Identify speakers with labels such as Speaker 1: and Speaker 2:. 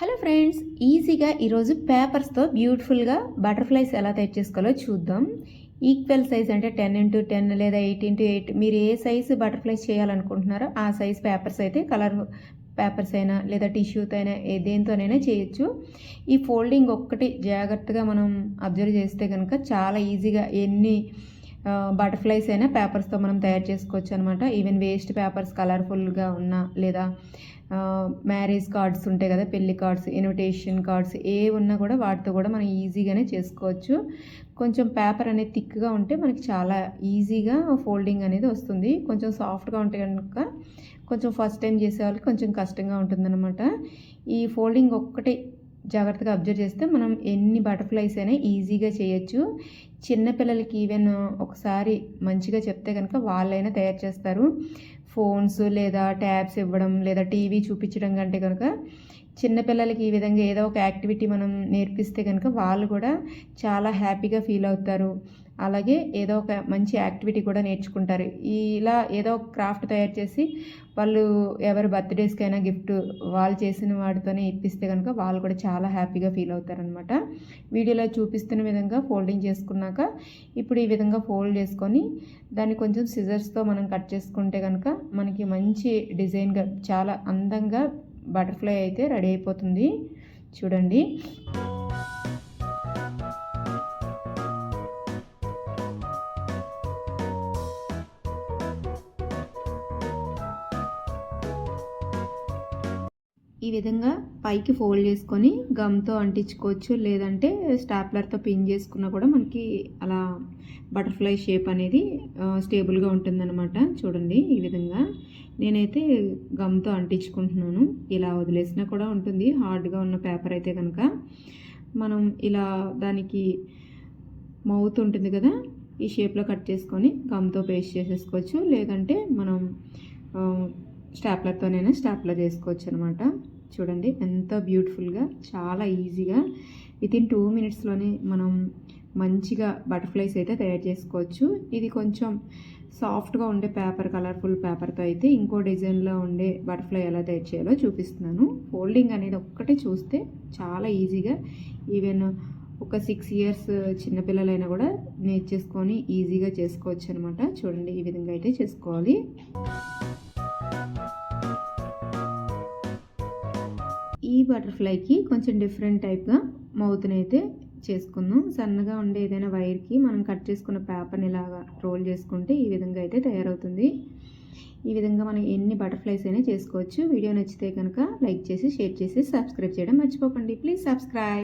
Speaker 1: Hello friends ఈజీగా ఈరోజు పేపర్స్తో బ్యూటిఫుల్గా బటర్ఫ్లైస్ ఎలా తయారు చేసుకోవాలో చూద్దాం. ఈక్వల్ సైజ్ అంటే టెన్ ఇంటూ టెన్ లేదా ఎయిట్ ఇంటూ ఎయిట్. మీరు ఏ సైజు బటర్ఫ్లైస్ చేయాలనుకుంటున్నారో ఆ సైజ్ పేపర్స్ అయితే కలర్ పేపర్స్ అయినా లేదా టిష్యూతో అయినా దేంతోనైనా చేయొచ్చు. ఈ ఫోల్డింగ్ ఒక్కటి జాగ్రత్తగా మనం అబ్జర్వ్ చేస్తే కనుక చాలా ఈజీగా ఎన్ని బటర్ఫ్లైస్ అయినా పేపర్స్తో మనం తయారు చేసుకోవచ్చు అనమాట ఈవెన్ వేస్ట్ పేపర్స్ కలర్ఫుల్గా ఉన్న లేదా మ్యారేజ్ కార్డ్స్ ఉంటాయి కదా పెళ్ళి కార్డ్స్ ఇన్విటేషన్ కార్డ్స్ ఏ ఉన్నా కూడా వాటితో కూడా మనం ఈజీగానే చేసుకోవచ్చు. కొంచెం పేపర్ అనేది థిక్గా ఉంటే మనకి చాలా ఈజీగా ఫోల్డింగ్ అనేది వస్తుంది. కొంచెం సాఫ్ట్గా ఉంటే కనుక కొంచెం ఫస్ట్ టైం చేసే వాళ్ళకి కొంచెం కష్టంగా ఉంటుందన్నమాట. ఈ ఫోల్డింగ్ ఒక్కటే జాగ్రత్తగా అబ్జర్వ్ చేస్తే మనం ఎన్ని బటర్ఫ్లైస్ అయినా ఈజీగా చేయొచ్చు. చిన్నపిల్లలకి ఈవెన్ ఒకసారి మంచిగా చెప్తే కనుక వాళ్ళైనా తయారు చేస్తారు. ఫోన్స్ లేదా ట్యాబ్స్ ఇవ్వడం లేదా టీవీ చూపించడం కంటే కనుక చిన్నపిల్లలకి ఈ విధంగా ఏదో ఒక యాక్టివిటీ మనం నేర్పిస్తే కనుక వాళ్ళు కూడా చాలా హ్యాపీగా ఫీల్ అవుతారు. అలాగే ఏదో ఒక మంచి యాక్టివిటీ కూడా నేర్చుకుంటారు. ఇలా ఏదో ఒక క్రాఫ్ట్ తయారు చేసి వాళ్ళు ఎవరి బర్త్డేస్కైనా గిఫ్ట్ వాళ్ళు చేసిన వాటితోనే ఇప్పిస్తే కనుక వాళ్ళు కూడా చాలా హ్యాపీగా ఫీల్ అవుతారనమాట వీడియోలో చూపిస్తున్న విధంగా ఫోల్డింగ్ చేసుకున్నాక ఇప్పుడు ఈ విధంగా ఫోల్డ్ చేసుకొని దాన్ని కొంచెం సిజర్స్తో మనం కట్ చేసుకుంటే కనుక మనకి మంచి డిజైన్గా చాలా అందంగా బటర్ఫ్లై అయితే రెడీ అయిపోతుంది. చూడండి. ఈ విధంగా పైకి ఫోల్డ్ చేసుకొని గమ్తో అంటించుకోవచ్చు. లేదంటే స్టాప్లర్తో పిన్ చేసుకున్నా కూడా మనకి అలా బటర్ఫ్లై షేప్ అనేది స్టేబుల్గా ఉంటుందన్నమాట. చూడండి ఈ విధంగా నేనైతే గమ్తో అంటించుకుంటున్నాను. ఇలా వదిలేసినా కూడా ఉంటుంది. హార్డ్గా ఉన్న పేపర్ అయితే కనుక మనం ఇలా దానికి మౌత్ ఉంటుంది కదా ఈ షేప్లో కట్ చేసుకొని గమ్తో పేస్ట్ చేసేసుకోవచ్చు. లేదంటే మనం స్టాప్లర్తోనైనా స్టాప్లర్ చేసుకోవచ్చు అనమాట చూడండి ఎంత బ్యూటిఫుల్గా చాలా ఈజీగా విత్ ఇన్ టూ మినిట్స్లోనే మనం మంచిగా బటర్ఫ్లైస్ అయితే తయారు చేసుకోవచ్చు. ఇది కొంచెం సాఫ్ట్గా ఉండే పేపర్ కలర్ఫుల్ పేపర్తో అయితే ఇంకో డిజైన్లో ఉండే బటర్ఫ్లై ఎలా తయారు చేయాలో చూపిస్తున్నాను. ఫోల్డింగ్ అనేది ఒక్కటే చూస్తే చాలా ఈజీగా ఈవెన్ ఒక సిక్స్ ఇయర్స్ చిన్నపిల్లలైనా కూడా నేర్చేసుకొని ఈజీగా చేసుకోవచ్చు అనమాట చూడండి ఈ విధంగా అయితే చేసుకోవాలి. బటర్ఫ్లైకి కొంచెం డిఫరెంట్ టైప్గా మౌత్ని అయితే చేసుకుందాం. సన్నగా ఉండే ఏదైనా వైర్కి మనం కట్ చేసుకున్న పేపర్ని ఇలాగా రోల్ చేసుకుంటే ఈ విధంగా అయితే తయారవుతుంది. ఈ విధంగా మనం ఎన్ని బటర్ఫ్లైస్ అయినా చేసుకోవచ్చు. వీడియో నచ్చితే కనుక లైక్ చేసి షేర్ చేసి సబ్స్క్రైబ్ చేయడం మర్చిపోకండి. Please subscribe